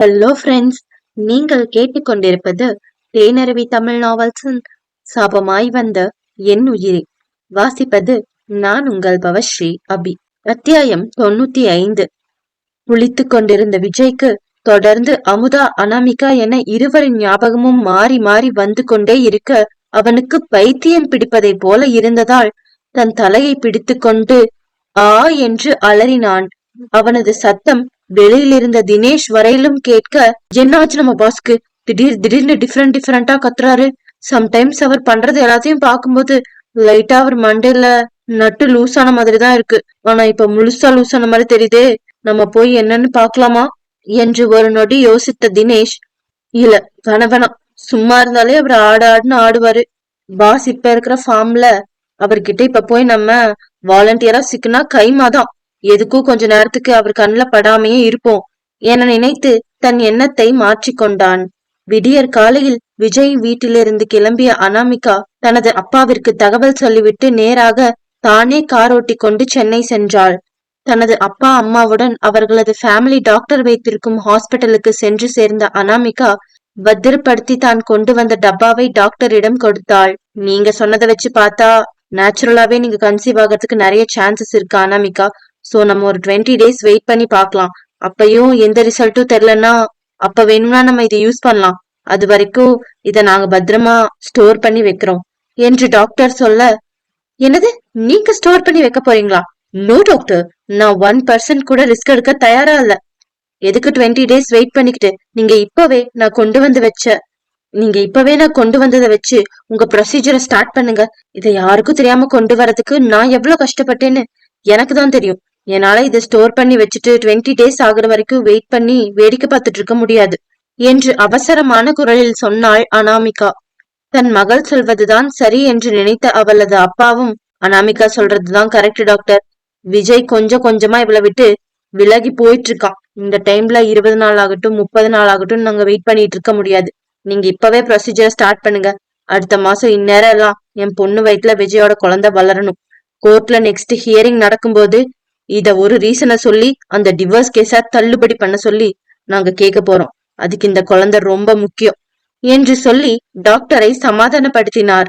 Hello friends நீங்கள் கேட்டுக்கொண்டிருப்பது தேனருவி தமிழ் நாவல்ஸின் சாபமாய் வந்த என் உயிரே. வாசிப்பது நான் உங்கள் பவஸ்ரீ அபி. அத்தியாயம் தொண்ணூத்தி ஐந்து. குளித்து கொண்டிருந்த விஜய்க்கு தொடர்ந்து அமுதா அனாமிகா என இருவரின் ஞாபகமும் மாறி மாறி வந்து கொண்டே இருக்க அவனுக்கு பைத்தியம் பிடிப்பதைப் போல இருந்ததால் தன் தலையை பிடித்துக்கொண்டு ஆ என்று அலறினான். அவனது சத்தம் வெளியில இருந்த தினேஷ் வரையிலும் கேட்க என்னாச்சு நம்ம பாஸ்க்கு? திடீர் திடீர்னு டிஃப்ரெண்ட் டிஃப்ரெண்டா கத்துறாரு. சம்டைம்ஸ் அவர் பண்றது எல்லாத்தையும் பார்க்கும்போது லைட்டா அவர் மண்டையில நட்டு லூஸ் ஆன மாதிரி தான் இருக்கு. ஆனா இப்ப முழுசா லூஸ் ஆன மாதிரி தெரியுதே. நம்ம போய் என்னன்னு பாக்கலாமா என்று ஒரு நொடி யோசித்த தினேஷ் இல்ல வேணாம் சும்மா இருந்தாலே அவர் ஆடு ஆடுன்னு ஆடுவாரு. பாஸ் இப்ப இருக்கிற ஃபார்ம்ல அவர்கிட்ட இப்ப போய் நம்ம வாலண்டியரா சிக்கினா கைமாதான். எதுக்கும் கொஞ்ச நேரத்துக்கு அவர் கண்ணுல படாமையே இருப்போம். என நினைத்து தன் எண்ணத்தை மாற்றிக்கொண்டான் விடியற் காலையில் விஜய் வீட்டிலிருந்து கிளம்பிய அனாமிகா தனது அப்பாவிற்கு தகவல் சொல்லிவிட்டு நேராக தானே கார் ஓட்டி கொண்டு சென்னை சென்றாள். தனது அப்பா அம்மாவுடன் அவர்களது ஃபேமிலி டாக்டர் வைத்திருக்கும் ஹாஸ்பிட்டலுக்கு சென்று சேர்ந்த அனாமிகா பத்திரப்படுத்தி தான் கொண்டு வந்த டப்பாவை டாக்டரிடம் கொடுத்தாள். நீங்க சொன்னதை வச்சு பார்த்தா நேச்சுரலாவே நீங்க கன்சீவ் ஆகிறதுக்கு நிறைய சான்சஸ் இருக்கு அனாமிகா? சோ நம்ம ஒரு டுவெண்ட்டி டேஸ் வெயிட் பண்ணி பார்க்கலாம். அப்பயும் எந்த ரிசல்ட்டும் தெரியலன்னா அப்ப வேணும்னா நம்ம இதை யூஸ் பண்ணலாம். அது வரைக்கும் இத நாங்க பத்திரமா ஸ்டோர் பண்ணி வைக்கிறோம். என்று டாக்டர் சொல்ல என்னது? நீங்க ஸ்டோர் பண்ணி வைக்க போறீங்களா? நோ டாக்டர் நான் ஒன் பர்சன்ட் கூட ரிஸ்க் எடுக்க தயாரா இல்ல. எதுக்கு டுவெண்ட்டி டேஸ் வெயிட் பண்ணிக்கிட்டு? நீங்க இப்பவே நான் கொண்டு வந்து வச்ச நீங்க இப்பவே நான் கொண்டு வந்ததை வச்சு உங்க ப்ரொசீஜரை ஸ்டார்ட் பண்ணுங்க. இதை யாருக்கும் தெரியாம கொண்டு வரதுக்கு நான் எவ்வளவு கஷ்டப்பட்டேன்னு எனக்கு தான் தெரியும். என்னால இதை ஸ்டோர் பண்ணி வச்சுட்டு டுவெண்ட்டி டேஸ் ஆகுற வரைக்கும் வெயிட் பண்ணி வேடிக்கை பார்த்துட்டு இருக்க முடியாது என்று அவசரமான குரலில் சொன்னாள் அனாமிகா. தன் மகள் சொல்வதுதான் சரி என்று நினைத்த அவளது அப்பாவும் அனாமிகா சொல்றதுதான் கரெக்ட் டாக்டர். விஜய் கொஞ்சம் கொஞ்சமா இவளை விட்டு விலகி போயிட்டு இருக்கான் இந்த டைம்ல இருபது நாள் ஆகட்டும் முப்பது நாள் ஆகட்டும் நாங்க வெயிட் பண்ணிட்டு இருக்க முடியாது. நீங்க இப்பவே ப்ரொசீஜர் ஸ்டார்ட் பண்ணுங்க. அடுத்த மாசம் இந்நேரம் எல்லாம் என் பொண்ணு வயிற்றுல விஜயோட குழந்தை வளரணும். கோர்ட்ல நெக்ஸ்ட் ஹியரிங் நடக்கும்போது இத ஒரு ரீசனை சொல்லி அந்த டிவோர்ஸ் கேஸ தள்ளுபடி பண்ண சொல்லி நாங்க கேட்க போறோம். அதுக்கு இந்த குழந்தை ரொம்ப முக்கியம் என்று சொல்லி டாக்டரை சமாதானப்படுத்தினார்.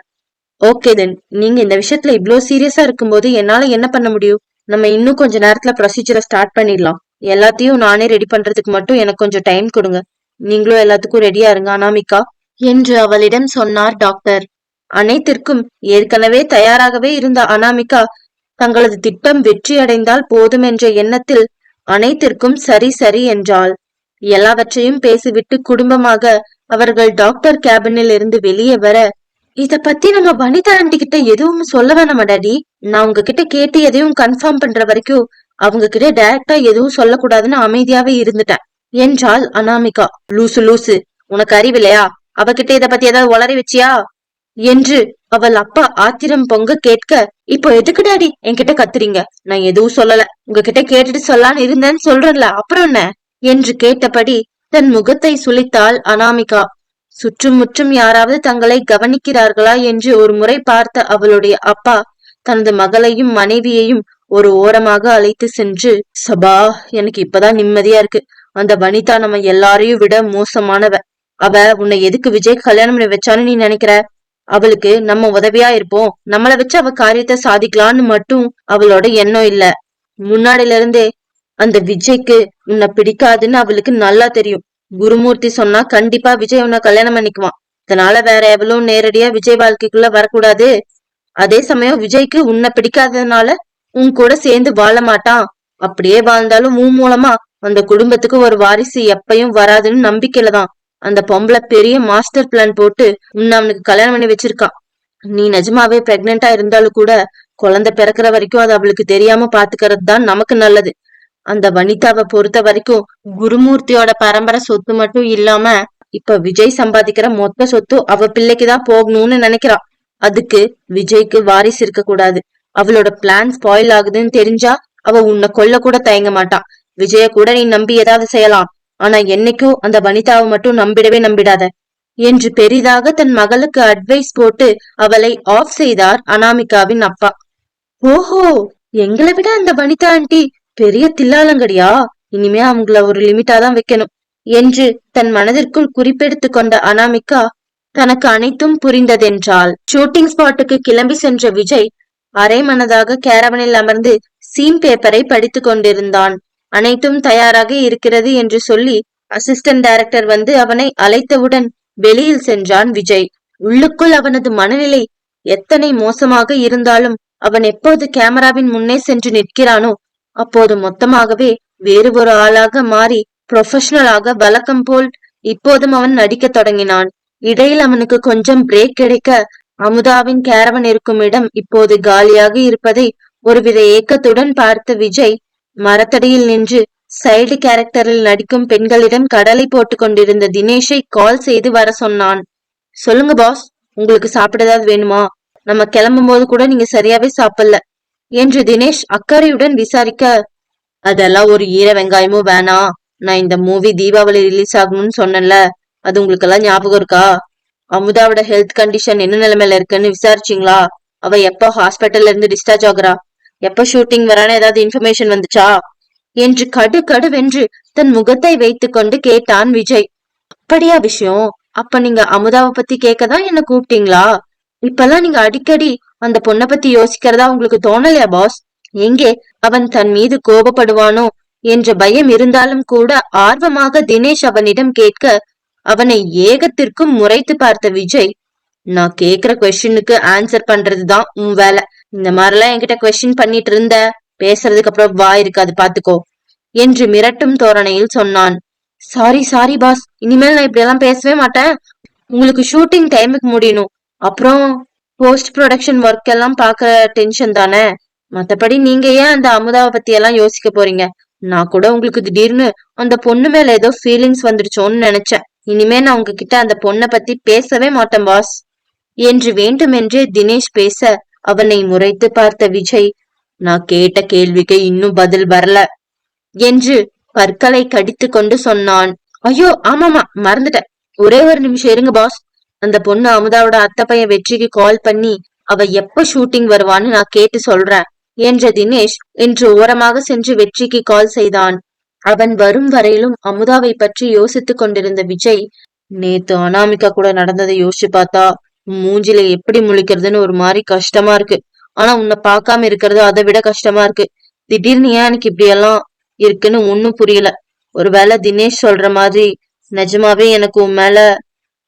ஓகே தென் நீங்க இந்த விஷயத்துல இவ்ளோ சீரியஸா இருக்கும்போது என்னால என்ன பண்ண முடியும்? நம்ம இன்னும் கொஞ்ச நேரத்துல ப்ரொசீஜரை ஸ்டார்ட் பண்ணிடலாம். எல்லாத்தையும் நானே ரெடி பண்றதுக்கு மட்டும் எனக்கு கொஞ்சம் டைம் கொடுங்க. நீங்களும் எல்லாத்துக்கும் ரெடியா இருங்க அனாமிகா என்று அவளிடம் சொன்னார் டாக்டர் அனைத்திற்கும் ஏற்கனவே தயாராகவே இருந்த அனாமிகா தங்களது திட்டம் வெற்றியடைந்தால் போதும் என்ற எண்ணத்தில் அனைத்திற்கும் சரி சரி என்றாள். எல்லாவற்றையும் பேசிவிட்டு குடும்பமாக அவர்கள் டாக்டர் கேபினில் இருந்து வெளியே வர இத பத்தி நம்ம வனிதா ஆண்டி கிட்ட எதுவும் சொல்ல வேணாம் டாடி? நான் உங்ககிட்ட கேட்டு எதையும் கன்ஃபார்ம் பண்ற வரைக்கும் அவங்க கிட்ட டைரக்டா எதுவும் சொல்லக்கூடாதுன்னு அமைதியாவே இருந்துட்டேன் என்றாள் அனாமிகா. லூசு லூசு. உனக்கு அறிவில்லையா? அவகிட்ட இத பத்தி ஏதாவது உளறி வச்சியா? என்று அவள் அப்பா ஆத்திரம் பொங்க கேட்க இப்போ எதுக்கு டாடி? என்கிட்ட கத்துறீங்க. நான் எதுவும் சொல்லல. உங்ககிட்ட கேட்டுட்டு சொல்லான்னு இருந்தேன்னு சொல்றேன்ல. அப்புறம் என்ன? என்று கேட்டபடி தன் முகத்தை சுளித்தாள் அனாமிகா. சுற்றும் முற்றும் யாராவது தங்களை கவனிக்கிறார்களா? என்று ஒரு முறை பார்த்த அவளுடைய அப்பா தனது மகளையும் மனைவியையும் ஒரு ஓரமாக அழைத்து சென்று சபா எனக்கு இப்பதான் நிம்மதியா இருக்கு. அந்த வனிதா நம்ம எல்லாரையும் விட மோசமானவ. அவ உன்னை எதுக்கு விஜய் கல்யாணம் பண்ணி வச்சான்னு நீ நினைக்கிற? அவளுக்கு நம்ம உதவியா இருப்போம். நம்மளை வச்சு அவ காரியத்தை சாதிக்கலான்னு மட்டும் அவளோட எண்ணம் இல்ல. முன்னாடில இருந்தே அந்த விஜய்க்கு உன்னை பிடிக்காதுன்னு அவளுக்கு நல்லா தெரியும். குருமூர்த்தி சொன்னா கண்டிப்பா விஜய் உன்னை கல்யாணம் பண்ணிக்குவான். இதனால வேற எவ்வளவு நேரடியா விஜய் வாழ்க்கைக்குள்ள வரக்கூடாது. அதே சமயம் விஜய்க்கு உன்னை பிடிக்காததுனால உன் கூட சேர்ந்து வாழ மாட்டான். அப்படியே வாழ்ந்தாலும் உன் மூலமா அந்த குடும்பத்துக்கு ஒரு வாரிசு எப்பயும் வராதுன்னு நம்பிக்கையில தான். அந்த பொம்பளை பெரிய மாஸ்டர் பிளான் போட்டு உன்னை அவனுக்கு கல்யாணம் பண்ணி வச்சிருக்கான் நீ நிஜமாவே பிரெக்னெண்டா இருந்தாலும் கூட குழந்தை பிறக்கிற வரைக்கும் அது அவளுக்கு தெரியாம பாத்துக்கிறது தான் நமக்கு நல்லது. அந்த வனிதாவை பொறுத்த வரைக்கும் குருமூர்த்தியோட பரம்பரை சொத்து மட்டும் இல்லாம இப்ப விஜய் சம்பாதிக்கிற மொத்த சொத்து அவ பிள்ளைக்குதான் போகணும்னு நினைக்கிறா. அதுக்கு விஜய்க்கு வாரிசு இருக்க கூடாது. அவளோட பிளான் ஸ்பாயில் ஆகுதுன்னு தெரிஞ்சா அவ உன்னை கொல்ல கூட தயங்க மாட்டான் விஜய கூட நீ நம்பி ஏதாவது செய்யலாம். ஆனா என்னைக்கும் அந்த வனிதாவை மட்டும் நம்பிடவே நம்பிடாத. என்று பெரிதாக தன் மகளுக்கு அட்வைஸ் போட்டு அவளை ஆஃப் செய்தார் அனாமிகாவின் அப்பா. ஓஹோ எங்களை விட அந்த வனிதா ஆண்டி பெரிய தில்லாலங்கடியா? இனிமே அவங்கள ஒரு லிமிட்டா தான் வைக்கணும் என்று தன் மனதிற்குள் குறிப்பெடுத்துக் கொண்ட அனாமிகா தனக்கு அனைத்தும் புரிந்ததென்றால் ஷூட்டிங் ஸ்பாட்டுக்கு கிளம்பி சென்ற விஜய் அரை மனதாக கேரவனில் அமர்ந்து சீன் பேப்பரை படித்துக் கொண்டிருந்தான். அனைத்தும் தயாராக இருக்கிறது என்று சொல்லி அசிஸ்டன்ட் டைரக்டர் வந்து அவனை அழைத்தவுடன் வெளியில் சென்றான் விஜய். உள்ளுக்குள் அவனது மனநிலை எத்தனை மோசமாக இருந்தாலும் அவன் எப்போது கேமராவின் முன்னே சென்று நிற்கிறானோ அப்போது மொத்தமாகவே வேறு ஒரு ஆளாக மாறி ப்ரொஃபஷனலாக வழக்கம் போல் இப்போதும் அவன் நடிக்கத் தொடங்கினான். இடையில் அவனுக்கு கொஞ்சம் பிரேக் கிடைக்க அமுதாவின் கேரவன் இருக்கும் இடம் இப்போது காலியாக இருப்பதை ஒருவித ஏக்கத்துடன் பார்த்த விஜய் மரத்தடியில் நின்று சைல்டு கேரக்டரில் நடிக்கும் பெண்களிடம் கடலை போட்டு கொண்டிருந்த தினேஷை கால் செய்து வர சொன்னான். சொல்லுங்க பாஸ். உங்களுக்கு சாப்பிட ஏதாவது வேணுமா? நம்ம கிளம்பும் போது கூட நீங்க சரியாவே சாப்பிடல. என்று தினேஷ் அக்கறையுடன் விசாரிக்க அதெல்லாம் ஒரு ஈர வெங்காயமும் வேணாம் நான் இந்த மூவி தீபாவளி ரிலீஸ் ஆகணும்னு சொன்னேன்ல. அது உங்களுக்கு எல்லாம் ஞாபகம் இருக்கா? அமுதாவோட ஹெல்த் கண்டிஷன் என்ன நிலைமையில இருக்குன்னு விசாரிச்சீங்களா? அவ எப்ப ஹாஸ்பிட்டல்ல இருந்து டிஸ்சார்ஜ் ஆகுறா? எப்ப ஷூட்டிங் வரான்னு ஏதாவது இன்ஃபர்மேஷன் வந்துச்சா? என்று கடு கடுவென்று தன் முகத்தை வைத்துக்கொண்டு கேட்டான் விஜய். அப்படியா விஷயம்? அப்ப நீங்க அமுதாவை பத்தி கேட்கதான் என்ன கூப்பிட்டீங்களா? இப்பெல்லாம் நீங்க அடிக்கடி அந்த பொண்ணை பத்தி யோசிக்கிறதா உங்களுக்கு தோணலையா பாஸ் எங்கே அவன் தன் மீது கோபப்படுவானோ என்ற பயம் இருந்தாலும் கூட ஆர்வமாக தினேஷ் அவனிடம் கேட்க அவனை ஏகத்திற்கும் முறைத்து பார்த்த விஜய் நான் கேக்குற கொஸ்டினுக்கு ஆன்சர் பண்றதுதான் உன் வேலை. இந்த மாதிரிலாம் என்கிட்ட கொஸ்டின் பண்ணிட்டு இருந்த பேசுறதுக்கு அப்புறம் வா இருக்காது பாத்துக்கோ. என்று மிரட்டும் தோரணையில் சொன்னான். சாரி சாரி பாஸ் இனிமேல் நான் இப்படி எல்லாம் பேசவே மாட்டேன். உங்களுக்கு ஷூட்டிங் டைமுக்கு முடியணும். அப்புறம் போஸ்ட் ப்ரொடக்ஷன் ஒர்க் எல்லாம் பாக்குற டென்ஷன் தானே? மத்தபடி நீங்க ஏன் அந்த அமுதாவை பத்தி எல்லாம் யோசிக்க போறீங்க? நான் கூட உங்களுக்கு திடீர்னு அந்த பொண்ணு மேல ஏதோ ஃபீலிங்ஸ் வந்துருச்சோன்னு நினைச்சேன். இனிமே நான் உங்ககிட்ட அந்த பொண்ணை பத்தி பேசவே மாட்டேன் பாஸ் என்று வேண்டுமென்றே தினேஷ் பேச அவனை முறைத்து பார்த்த விஜய் நான் கேட்ட கேள்விக்கு இன்னும் பதில் வரல என்று பற்களை கடித்து கொண்டு சொன்னான். ஐயோ ஆமாமா மறந்துட்டேன். ஒரே ஒரு நிமிஷம் இருங்க பாஸ் அந்த பொண்ணு அமுதாவோட அத்தை பையன் வெற்றிக்கு கால் பண்ணி அவ எப்ப ஷூட்டிங் வருவான்னு நான் கேட்டு சொல்றேன் என்ற தினேஷ் இன்று ஓரமாக சென்று வெற்றிக்கு கால் செய்தான். அவன் வரும் வரையிலும் அமுதாவை பற்றி யோசித்துக் கொண்டிருந்த விஜய் நேத்து அனாமிகா கூட நடந்ததை யோசிச்சு பார்த்தா மூஞ்சில எப்படி முழிக்கிறதுன்னு ஒரு மாதிரி கஷ்டமா இருக்கு. ஆனா உன்னை பார்க்காம இருக்கிறது அதை விட கஷ்டமா இருக்கு. திடீர்னு ஏன் எனக்கு இப்படி எல்லாம் இருக்குன்னு ஒன்னும் புரியல. ஒருவேளை தினேஷ் சொல்ற மாதிரி நிஜமாவே எனக்கு உன் மேல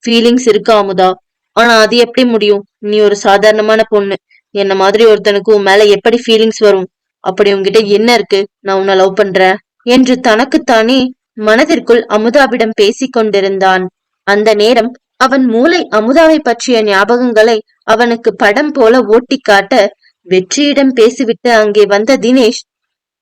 ஃபீலிங்ஸ் இருக்கு அமுதா? ஆனா அது எப்படி முடியும்? நீ ஒரு சாதாரணமான பொண்ணு. என்ன மாதிரி ஒருத்தனுக்கு உன் மேல எப்படி ஃபீலிங்ஸ் வரும்? அப்படி உங்ககிட்ட என்ன இருக்கு? நான் உன்னை லவ் பண்றேன். என்று தனக்குத்தானே மனதிற்குள் அமுதாவிடம் பேசிக் கொண்டிருந்தான் அந்த நேரம் அவன் மூளை அமுதாவை பற்றிய ஞாபகங்களை அவனுக்கு படம் போல ஓட்டி காட்ட வெற்றியிடம் பேசிவிட்டு அங்கே வந்த தினேஷ்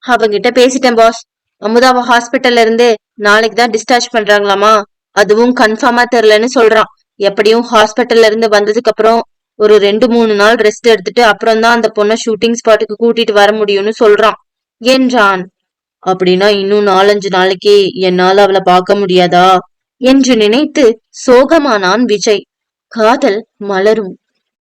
அவங்கிட்ட பேசிட்டேன் பாஸ் அமுதாவை ஹாஸ்பிட்டல்ல இருந்து நாளைக்கு தான் டிஸ்சார்ஜ் பண்றாங்களாமா? அதுவும் கன்ஃபார்மா தெரியலன்னு சொல்றான். எப்படியும் ஹாஸ்பிட்டல்ல இருந்து வந்ததுக்கு அப்புறம் ஒரு ரெண்டு மூணு நாள் ரெஸ்ட் எடுத்துட்டு அப்புறம் தான் அந்த பொண்ணை ஷூட்டிங் ஸ்பாட்டுக்கு கூட்டிட்டு வர முடியும்னு சொல்றான். என்றான் அப்படின்னா இன்னும் நாலஞ்சு நாளைக்கு என்னால அவளை பார்க்க முடியாதா? என்று நினைத்து சோகமானான் விஜய். காதல் மலரும்.